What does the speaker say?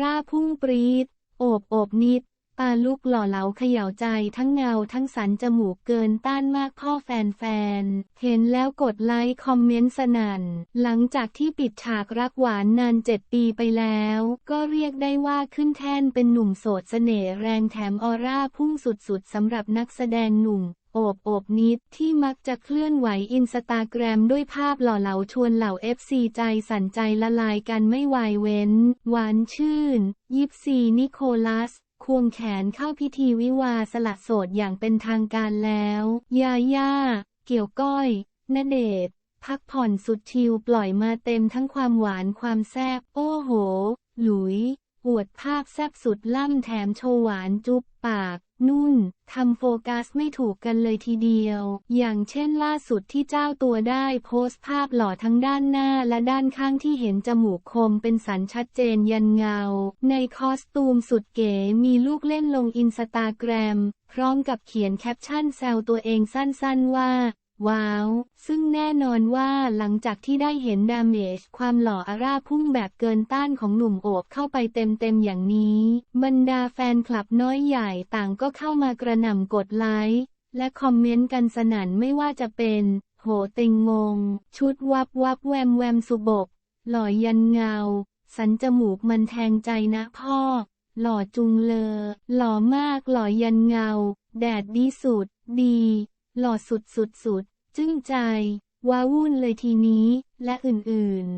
ร่าพุ่งปรีดโอบโอบนิด ปาลุกหล่อเหลาเขย่าใจทั้งเงาทั้งสันจมูกเกินต้านมากพ่อแฟนๆ เห็นแล้วกดไลค์คอมเมนต์สนั่น หลังจากที่ปิดฉากรักหวานนานเจ็ดปีไปแล้ว ก็เรียกได้ว่าขึ้นแท่นเป็นหนุ่มโสดเสน่ห์แรงแถมออร่าพุ่งสุดๆสำหรับนักแสดงหนุ่มโอบโอบนิดที่มักจะเคลื่อนไหวอินสตาแกรมด้วยภาพหล่อเหลาชวนเหล่า FC ใจสั่นใจละลายกันไม่ไหวเว้น หวานชื่น ยิปซีนิโคลัส ควงแขนเข้าพิธีวิวาสละโสดอย่างเป็นทางการแล้ว ยาย่า เกี่ยวก้อยณเดชพักผ่อนสุดชิลปล่อยมาเต็มทั้งความหวานความแซบโอ้โห หลุย อวดภาพแซบสุดล่ำแถมโชว์หวานจุ๊บปาก นุ่น ทำโฟกัสไม่ถูกกันเลยทีเดียว อย่างเช่นล่าสุดที่เจ้าตัวได้โพสต์ภาพหล่อทั้งด้านหน้าและด้านข้างที่เห็นจมูกคมเป็นสันชัดเจนยันเงา ในคอสตูมสุดเก๋มีลูกเล่นลงอินสตาแกรม พร้อมกับเขียนแคปชั่นแซวตัวเองสั้นๆว่า ว้าว ซึ่งแน่นอนว่าหลังจากที่ได้เห็นดาเมจความหล่ออาร่าพุ่งแบบเกินต้านของหนุ่มโอบเข้าไปเต็มๆอย่างนี้ บรรดาแฟนคลับน้อยใหญ่ต่างก็เข้ามากระหน่ำกดไลค์และคอมเมนต์กันสนั่นไม่ว่าจะเป็น โหติงงง ชุดวับวับแวมแวมสุบก หล่อยันเงา สันจมูกมันแทงใจนะพ่อ หล่อจุงเลอ หล่อมากหล่อยันเงา แดดดีสุด ดี หล่อสุดสุดสุดจึ้งใจ ว้าวุ่นเลยทีนี้ และอื่นๆ